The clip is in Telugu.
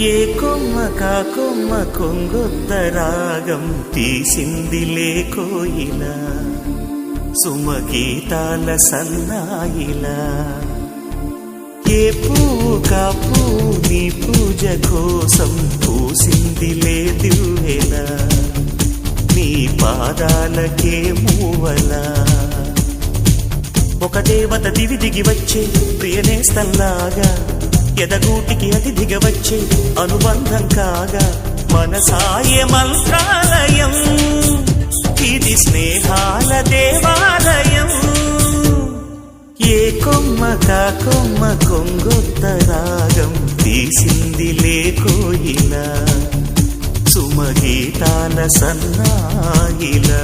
ఏ కొమ్మ కా కొమ్మ కొంగొత్త రాగం తీసిందిలే కోయిలా. సుమగీతాల సన్నాయిలా. ఏ పువ్వు కా పువ్వు నీ పూజ కోసం పూసిందిలే దివ్వెలా. నీ పాదాలకే మూవలా. ఒక దేవత దివి దిగి వచ్చే ప్రియనేస్తల్లాగా. ఎదగూటికి అతి దిగవచ్చే అనుబంధం కాగా మనసాయ మంత్రాలయం. ఇది స్నేహాల దేవాలయం. ఏ కొమ్మ కా కొమ్మ కొంగొత్త రాగం తీసింది లేకోయిలా సుమగీతాల సన్నాయిలా